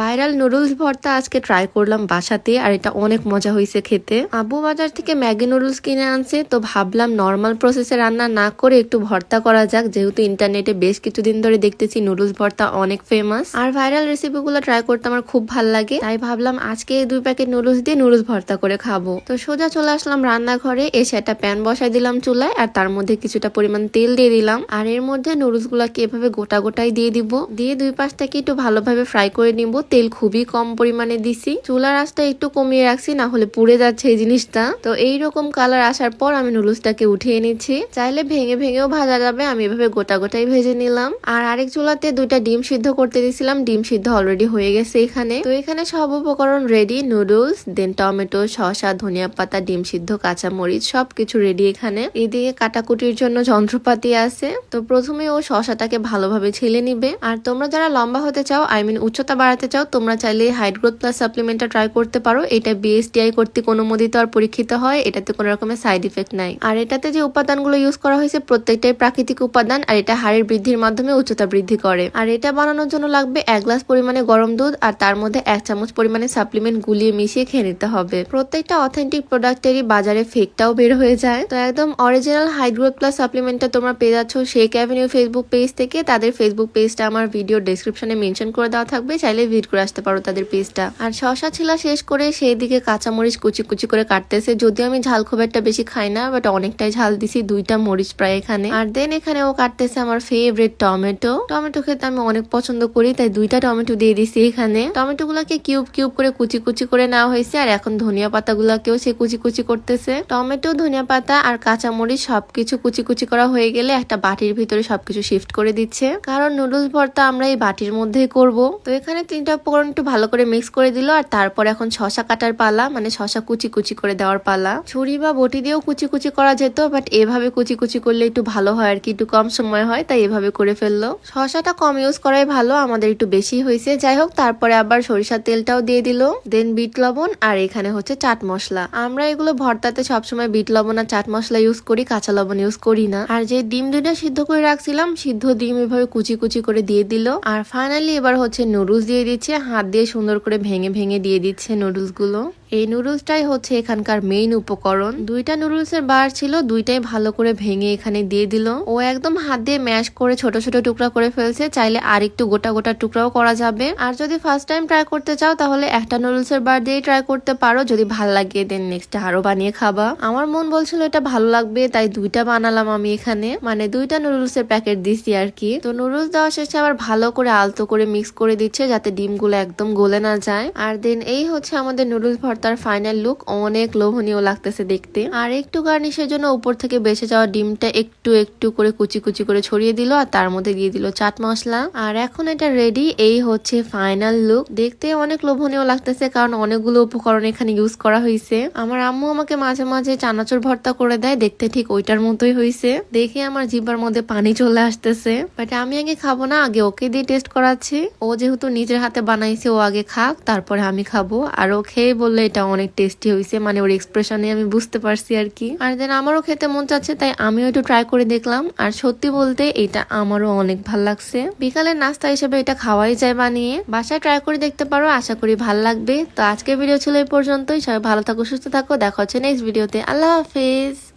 Viral noodles ভর্তা আজকে try করলাম বাসাতে, আর এটা অনেক মজা হয়েছে খেতে। আবু বাজার থেকে ম্যাগি নুডলস কিনে আনছে, তো ভাবলাম নর্মাল প্রসেসে রান্না না করে একটু ভর্তা করা যাক, যেহেতু ইন্টারনেটে বেশ কিছুদিন ধরে দেখতেছি নুডলস ভর্তা অনেক ফেমাস আর ভাইরাল রেসিপিগুলো ট্রাই করতে আমার খুব ভালো লাগে, তাই ভাবলাম আজকে এই দুই প্যাকেট নুডলস দিয়ে নুডলস ভর্তা করে খাব। তো সোজা চলে আসলাম রান্নাঘরে, এসে একটা প্যান বসাই দিলাম চুলায়, আর তার মধ্যে কিছুটা পরিমাণ তেল দিয়ে দিলাম। আর এর মধ্যে নুডলস গুলাকে এভাবে গোটা গোটাই দিয়ে দিব। দিয়ে দুই পাশটাকে একটু ভালোভাবে ফ্রাই করে নিব তেল খুবই কম পরিমাণে দিছি। চুলার আঁচটা একটু কমিয়ে রাখছি, না হলে পুড়ে যাচ্ছে এই জিনিসটা। তো এই রকম কালার আসার পর আমি নুডলসটাকে উঠিয়ে নিচ্ছি। চাইলে ভেঙে ভেঙেও ভাজা যাবে, আমি এভাবে গোটা গোটাই ভেজে নিলাম। আর আরেক চুলাতে দুইটা ডিম সিদ্ধ করতে দিয়েছিলাম ডিম সিদ্ধ অলরেডি হয়ে গেছে এখানে। তো এখানে সব উপকরণ রেডি নুডলস দেন টমেটো, শসা, ধনিয়া পাতা, ডিম সিদ্ধ, কাঁচামরিচ, সবকিছু রেডি এখানে। এদিকে কাটাকুটির জন্য যন্ত্রপাতি আছে। তো প্রথমে ও শসাটাকে ভালোভাবে ছেলে নিবে। আর তোমরা যারা লম্বা হতে চাও আই মিন উচ্চতা বাড়াতে চাও তোমরা চাইলে হাইট গ্রোথ প্লাস সাপ্লিমেন্টটা ট্রাই করতে পারো। এটা বিএসটিআই কর্তৃক অনুমোদিত আর পরীক্ষিত হয়, এটাতে কোনো রকমের সাইড ইফেক্ট নাই। আর এটাতে যে উপাদানগুলো ইউজ করা হয়েছে, প্রত্যেকটাই প্রাকৃতিক উপাদান আর এটা হাড়ের বৃদ্ধির মাধ্যমে উচ্চতা বৃদ্ধি করে। আর এটা বানানোর জন্য লাগবে এক গ্লাস পরিমাণে গরম দুধ আর তার মধ্যে এক চামচ পরিমাণে সাপ্লিমেন্ট গুলিয়ে মিশিয়ে খেয়ে নিতে হবে। প্রত্যেকটা অথেন্টিক প্রোডাক্টেরই বাজারে ফেকটাও বের হয়ে যায়। তো একদম অরিজিনাল হাইড্রোট প্লাস সাপ্লিমেন্টটা তোমরা পেয়ে যাচ্ছ শেক অ্যাভিনিউ ফেসবুক পেজ থেকে। তাদের ফেসবুক পেজটা আমার ভিডিও ডেসক্রিপশনে মেনশন করে দেওয়া থাকবে। চাইলে ভিজিট করে আসতে পারো তাদের পেজটা আর শশা ছিলা শেষ করে সেই দিকে কাঁচামরিচ কুচি কুচি করে কাটতেছে। যদিও আমি ঝাল খুব একটা বেশি খাই না বাট অনেকটাই ঝাল দিছি, দুইটা মরিচ প্রায় এখানে। আর দেন এখানে ও কাটতেছে আমার ফেভারিট টমেটো। টমেটো খেতে আমি অনেক পছন্দ করি, তাই দুইটা টমেটো দিয়ে দিছি এখানে। টমেটো গুলাকে কিউব কিউব করে কুচি কুচি করে নেওয়া হয়েছে, আর এখন ধনিয়া পাতা গুলাকেও সে কুচি কুচি করতেছে। টমেটো, ধনিয়া পাতা আর কাঁচামরিচ সবকিছু কুচি কুচি করা হয়ে গেলে একটা বাটির ভিতরে সবকিছু শিফট করে দিচ্ছে। কারণ নুডলস ভর্তা আমরা এই বাটির মধ্যেই করব। তো এখানে তিনটা উপকরণ একটু ভালো করে মিক্স করে দিল, আর তারপর এখন শশা কাটার পালা মানে শশা কুচি কুচি করে দেওয়ার পালা। ছুরি বা বটি দিয়েও কুচি কুচি করা যেত বাট এভাবে কুচি কুচি করলে একটু ভালো হয় আর কি, একটু কম সময় হয়, তাই এভাবে করে ফেলল। শশাটা কম ইউজ করাই ভালো, আমাদের একটু বেশি হয়েছে। যাই হোক, তারপরে আবার সরিষার তেলটাও দিয়ে দিল দেন বিট লবণ, আর এখানে হচ্ছে চাট মশলা। আমরা এগুলো ভর্তাতে সবসময় বিট লবণ আর চাট মশলা ইউজ করি, কাঁচা লবণ ইউজ করি না। আর যে ডিম দুইটা সিদ্ধ করে রাখছিলাম, সিদ্ধ ডিম এভাবে কুচি কুচি করে দিয়ে দিল। আর ফাইনালি এবার হচ্ছে নুডলস দিয়ে হাত দিয়ে সুন্দর করে ভেঙে ভেঙে দিয়ে দিচ্ছে নুডলসগুলো। এই নুডলসটাই হচ্ছে এখানকার মেইন উপকরণ। দুইটা নুডলস এর বার ছিল, দুইটাই ভালো করে ভেঙে এখানে দিয়ে দিল। ও একদম হাত দিয়ে ম্যাশ করে ছোট ছোট টুকরা করে ফেলছে, চাইলে আর একটু গোটা গোটা টুকরাও করা যাবে। আর যদি ফার্স্ট টাইম ট্রাই করতে চাও, তাহলে একটা নুডলস এর বার দিয়ে ট্রাই করতে পারো। যদি ভালো লাগে দেন নেক্সট আরও বানিয়ে খাবা। আমার মন বলছিল এটা ভালো লাগবে, তাই দুইটা বানালাম আমি এখানে। মানে দুইটা নুডলস এর প্যাকেট দিছি আর কি। তো নুডলস দেওয়া শেষে আবার ভালো করে আলতো করে মিক্স করে দিচ্ছে, যাতে ডিমগুলো একদম গলে না যায়। আর দেন এই হচ্ছে আমাদের নুডলস ভর্তার ফাইনাল লুক অনেক লোভনীয় লাগতেছে দেখতে। আর একটু গার্নিশের জন্য উপর থেকে বেঁচে যাওয়া ডিমটা একটু একটু করে কুচি কুচি করে ছড়িয়ে দিল আর তার মধ্যে দিয়ে দিল চাট মশলা। আর এখন এটা রেডি এই হচ্ছে ফাইনাল লুক দেখতে অনেক লোভনীয় লাগতেছে কারণ অনেকগুলো উপকরণ এখানে ইউজ করা হয়েছে আমার আম্মু আমাকে মাঝে মাঝে চানাচুর ভর্তা করে দেয়, দেখতে ঠিক ওইটার মতোই হয়েছে দেখে আমার জিব্বার মধ্যে পানি চলে আসতেছে। বাট আমি আগে খাব না, আগে ওকে দিয়ে টেস্ট করাচ্ছি। ও যেহেতু নিজের হাতে বানাইছে, ও আগে খাক, তারপরে আমি খাব। আর ও খেয়ে বললে এটা অনেক টেস্টি হয়েছে মানে ওর এক্সপ্রেশনে আমি বুঝতে পারছি আর কি। আর দেন আমারও খেতে মন চাচ্ছে, তাই আমিও একটু ট্রাই করে দেখলাম। আর সত্যি বলতে এটা আমারও অনেক ভালো লাগছে। বিকালের নাস্তা হিসেবে এটা খাওয়াই যায় বানিয়ে। বাসায় ট্রাই করে দেখতে পারো, আশা করি ভালো লাগবে। তো আজকের ভিডিও ছিল এই পর্যন্তই। সবাই ভালো থাকো, সুস্থ থাকো। দেখা হচ্ছে নেক্সট ভিডিওতে আল্লাহ হাফেজ।